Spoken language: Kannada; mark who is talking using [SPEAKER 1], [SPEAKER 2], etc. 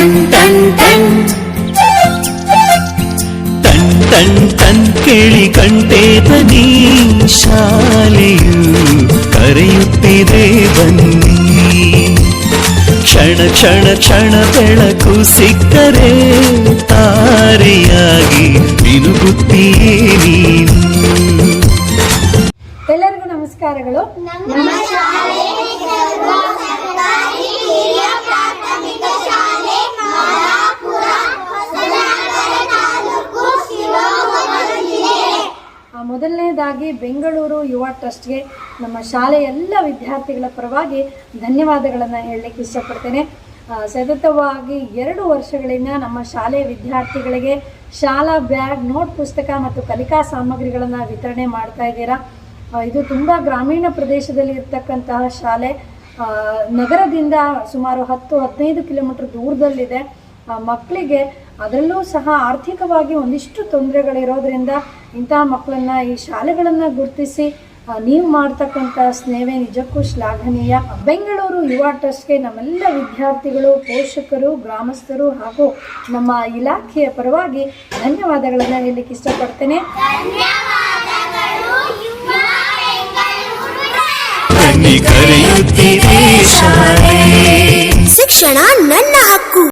[SPEAKER 1] ಟನ್ ಟನ್ ಟನ್ ಟನ್ ಟನ್ ಟನ್ ಕೇಳಿ ಕಂಟೆ ತನಿ ಶಾಲೆಯು ಕರೆಯುತ್ತಿದೆ ಬನ್ನಿ. ಕ್ಷಣ ಕ್ಷಣ ಕ್ಷಣ ಬೆಳಕು ಸಿಕ್ಕರೆ ತಾರೆಯಾಗಿ ಮಿನುಗುತ್ತೀಯೇ ನೀನು.
[SPEAKER 2] ಎಲ್ಲರಿಗೂ ನಮಸ್ಕಾರಗಳು. ಮೊದಲನೇದಾಗಿ ಬೆಂಗಳೂರು ಯುವ ಟ್ರಸ್ಟ್ಗೆ ನಮ್ಮ ಶಾಲೆಯ ಎಲ್ಲ ವಿದ್ಯಾರ್ಥಿಗಳ ಪರವಾಗಿ ಧನ್ಯವಾದಗಳನ್ನು ಹೇಳಲಿಕ್ಕೆ ಇಷ್ಟಪಡ್ತೇನೆ. ಸತತವಾಗಿ ಎರಡು ವರ್ಷಗಳಿಂದ ನಮ್ಮ ಶಾಲೆಯ ವಿದ್ಯಾರ್ಥಿಗಳಿಗೆ ಶಾಲಾ ಬ್ಯಾಗ್, ನೋಟ್ ಪುಸ್ತಕ ಮತ್ತು ಕಲಿಕಾ ಸಾಮಗ್ರಿಗಳನ್ನು ವಿತರಣೆ ಮಾಡ್ತಾ ಇದ್ದೀರಾ. ಇದು ತುಂಬ ಗ್ರಾಮೀಣ ಪ್ರದೇಶದಲ್ಲಿ ಇರ್ತಕ್ಕಂತಹ ಶಾಲೆ. ನಗರದಿಂದ ಸುಮಾರು ಹತ್ತು, ಹದಿನೈದು ಕಿಲೋಮೀಟ್ರ್ ದೂರದಲ್ಲಿದೆ. ಮಕ್ಕಳಿಗೆ ಅದರಲ್ಲೂ ಸಹ ಆರ್ಥಿಕವಾಗಿ ಒಂದಿಷ್ಟು ತೊಂದರೆಗಳಿರೋದ್ರಿಂದ ಇಂತಹ ಮಕ್ಕಳನ್ನ ಈ ಶಾಲೆಗಳನ್ನು ಗುರುತಿಸಿ ನೀವು ಮಾಡ್ತಕ್ಕಂಥ ಸ್ನೇಹವೇ ನಿಜಕ್ಕೂ ಶ್ಲಾಘನೀಯ. ಬೆಂಗಳೂರು ಯುವ ಟ್ರಸ್ಟ್ಗೆ ನಮ್ಮೆಲ್ಲ ವಿದ್ಯಾರ್ಥಿಗಳು ಪೋಷಕರು ಗ್ರಾಮಸ್ಥರು ಹಾಗೂ ನಮ್ಮ ಇಲಾಖೆಯ ಪರವಾಗಿ ಧನ್ಯವಾದಗಳನ್ನು ಹೇಳಲಿಕ್ಕೆ ಇಷ್ಟಪಡ್ತೇನೆ.
[SPEAKER 3] ಧನ್ಯವಾದಗಳು. ಯುವ ಬೆಂಗಳೂರು
[SPEAKER 1] ಬನ್ನಿ ಕರೆಯುತ್ತಿದೆ ಶಾಲೆ.
[SPEAKER 4] ಶಿಕ್ಷಣ ನನ್ನ ಹಕ್ಕು.